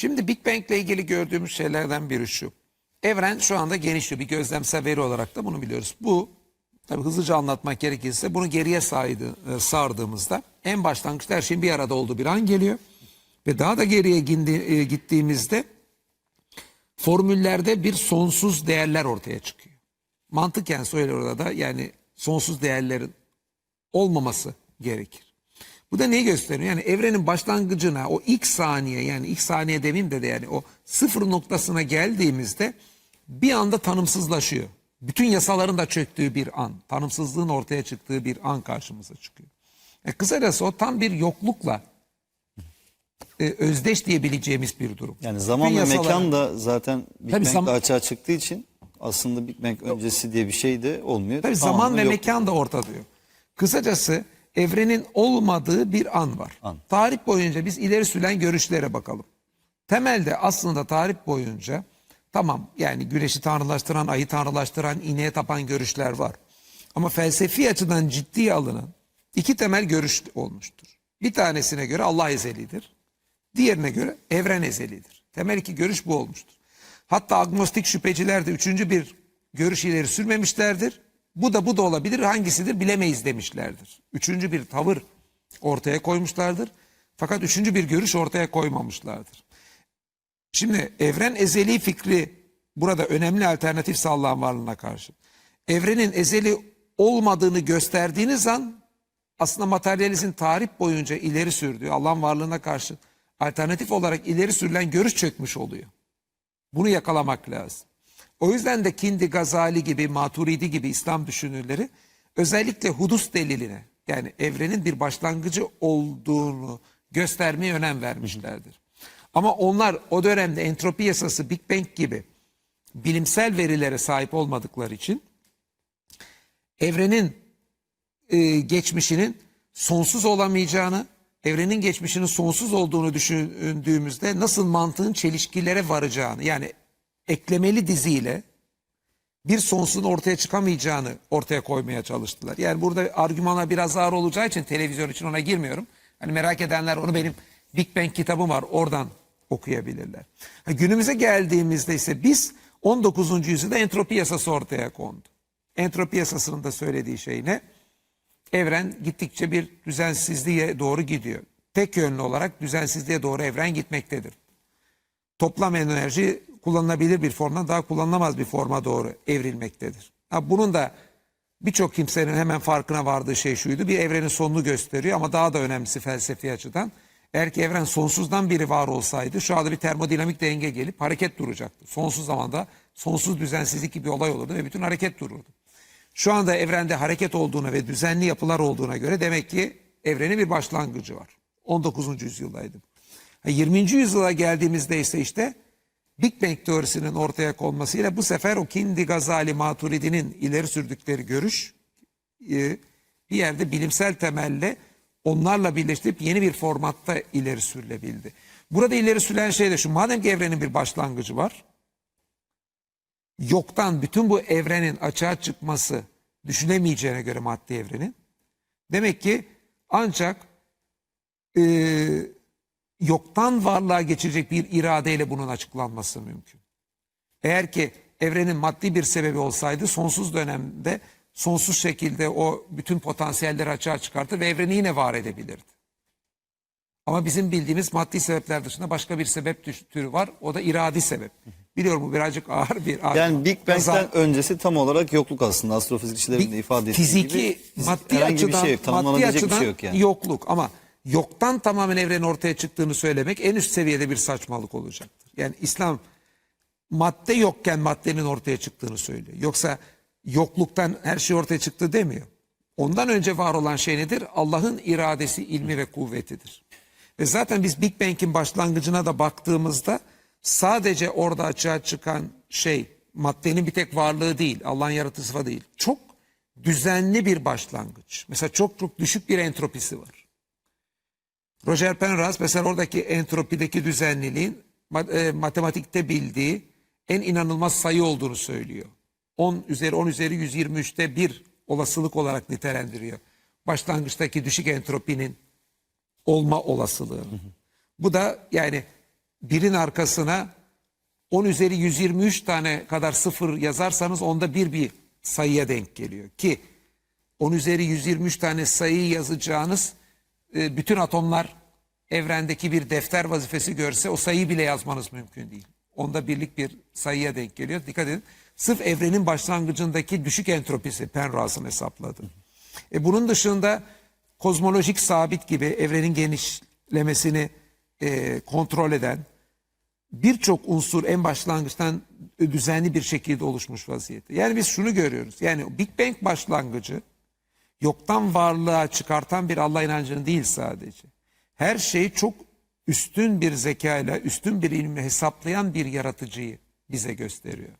Şimdi Big Bang ile ilgili gördüğümüz şeylerden biri şu. Evren şu anda genişliyor. Bir gözlemsel veri olarak da bunu biliyoruz. Bu tabii hızlıca anlatmak gerekirse bunu geriye saydı, e, sardığımızda en başlangıçta her şeyin bir arada olduğu bir an geliyor. Ve daha da geriye e, gittiğimizde formüllerde bir sonsuz değerler ortaya çıkıyor. Mantıken söylüyor orada da yani sonsuz değerlerin olmaması gerekir. Bu da neyi gösteriyor? Yani evrenin başlangıcına o ilk saniye yani ilk saniye demeyeyim de, de yani o sıfır noktasına geldiğimizde bir anda tanımsızlaşıyor. Bütün yasaların da çöktüğü bir an, tanımsızlığın ortaya çıktığı bir an karşımıza çıkıyor. E kısacası o tam bir yoklukla e, özdeş diyebileceğimiz bir durum. Yani zaman Bütün ve yasaların- mekan da zaten Big Tabii Bang'de zaman- açığa çıktığı için aslında Big Bang öncesi diye bir şey de olmuyor. Tabii zaman ve yok. mekan da ortada diyor. Kısacası evrenin olmadığı bir an var. An. Tarih boyunca biz ileri sürülen görüşlere bakalım. Temelde aslında tarih boyunca tamam yani güneşi tanrılaştıran, ayı tanrılaştıran, ineğe tapan görüşler var. Ama felsefi açıdan ciddiye alınan iki temel görüş olmuştur. Bir tanesine göre Allah ezelidir. Diğerine göre evren ezelidir. Temel iki görüş bu olmuştur. Hatta agnostik şüpheciler de üçüncü bir görüş ileri sürmemişlerdir. Bu da bu da olabilir hangisidir bilemeyiz demişlerdir. Üçüncü bir tavır ortaya koymuşlardır. Fakat üçüncü bir görüş ortaya koymamışlardır. Şimdi evren ezeli fikri burada önemli alternatif sağlayan varlığına karşı. Evrenin ezeli olmadığını gösterdiğiniz an aslında materyalizmin tarih boyunca ileri sürdüğü Allah'ın varlığına karşı alternatif olarak ileri sürülen görüş çökmüş oluyor. Bunu yakalamak lazım. O yüzden de Kindi, Gazali gibi, Maturidi gibi İslam düşünürleri özellikle hudus deliline yani evrenin bir başlangıcı olduğunu göstermeye önem vermişlerdir. Ama onlar o dönemde entropi yasası, Big Bang gibi bilimsel verilere sahip olmadıkları için evrenin e, geçmişinin sonsuz olamayacağını, evrenin geçmişinin sonsuz olduğunu düşündüğümüzde nasıl mantığın çelişkilere varacağını yani eklemeli diziyle bir sonsuzun ortaya çıkamayacağını ortaya koymaya çalıştılar. Yani burada argümana biraz ağır olacağı için televizyon için ona girmiyorum. Hani merak edenler onu benim Big Bang kitabım var oradan okuyabilirler. Ha, günümüze geldiğimizde ise biz 19. yüzyılda entropi yasası ortaya kondu. Entropi yasasının da söylediği şey ne? Evren gittikçe bir düzensizliğe doğru gidiyor. Tek yönlü olarak düzensizliğe doğru evren gitmektedir. Toplam enerji kullanılabilir bir formdan daha kullanılamaz bir forma doğru evrilmektedir. Ha, bunun da birçok kimsenin hemen farkına vardığı şey şuydu. Bir evrenin sonunu gösteriyor ama daha da önemlisi felsefi açıdan. Eğer ki evren sonsuzdan biri var olsaydı şu anda bir termodinamik denge gelip hareket duracaktı. Sonsuz zamanda sonsuz düzensizlik gibi bir olay olurdu ve bütün hareket dururdu. Şu anda evrende hareket olduğuna ve düzenli yapılar olduğuna göre demek ki evrenin bir başlangıcı var. 19. yüzyıldaydı. Ha, 20. yüzyıla geldiğimizde ise işte Big Bang teorisinin ortaya konmasıyla bu sefer o Kindi, Gazali, Maturidi'nin ileri sürdükleri görüş e, bir yerde bilimsel temelle onlarla birleştirip yeni bir formatta ileri sürülebildi. Burada ileri sürülen şey de şu. Madem ki evrenin bir başlangıcı var. Yoktan bütün bu evrenin açığa çıkması düşünemeyeceğine göre maddi evrenin. Demek ki ancak e, yoktan varlığa geçecek bir iradeyle bunun açıklanması mümkün. Eğer ki evrenin maddi bir sebebi olsaydı sonsuz dönemde sonsuz şekilde o bütün potansiyelleri açığa çıkartır ve evreni yine var edebilirdi. Ama bizim bildiğimiz maddi sebepler dışında başka bir sebep türü var. O da iradi sebep. Biliyorum bu birazcık ağır bir Yani Big Bang'den öncesi tam olarak yokluk aslında astrofizikçilerin de ifade ettiği fiziki gibi. Biz- maddi açıdan şey maddi tanımlanabilecek bir açıdan şey yok yani. yokluk ama yoktan tamamen evrenin ortaya çıktığını söylemek en üst seviyede bir saçmalık olacaktır. Yani İslam madde yokken maddenin ortaya çıktığını söylüyor. Yoksa yokluktan her şey ortaya çıktı demiyor. Ondan önce var olan şey nedir? Allah'ın iradesi, ilmi ve kuvvetidir. Ve zaten biz Big Bang'in başlangıcına da baktığımızda sadece orada açığa çıkan şey maddenin bir tek varlığı değil, Allah'ın yaratıcısı falan değil. Çok düzenli bir başlangıç. Mesela çok çok düşük bir entropisi var. Roger Penrose mesela oradaki entropideki düzenliliğin e, matematikte bildiği en inanılmaz sayı olduğunu söylüyor. 10 üzeri 10 üzeri 123'te bir olasılık olarak nitelendiriyor. Başlangıçtaki düşük entropinin olma olasılığı. Bu da yani birin arkasına 10 üzeri 123 tane kadar sıfır yazarsanız onda bir bir sayıya denk geliyor. Ki 10 üzeri 123 tane sayıyı yazacağınız e, bütün atomlar evrendeki bir defter vazifesi görse o sayıyı bile yazmanız mümkün değil. Onda birlik bir sayıya denk geliyor. Dikkat edin. Sırf evrenin başlangıcındaki düşük entropisi Penrose'un hesapladı. E bunun dışında kozmolojik sabit gibi evrenin genişlemesini e, kontrol eden birçok unsur en başlangıçtan düzenli bir şekilde oluşmuş vaziyette. Yani biz şunu görüyoruz. Yani Big Bang başlangıcı yoktan varlığa çıkartan bir Allah inancını değil sadece. Her şeyi çok üstün bir zekayla, üstün bir ilmi hesaplayan bir yaratıcıyı bize gösteriyor.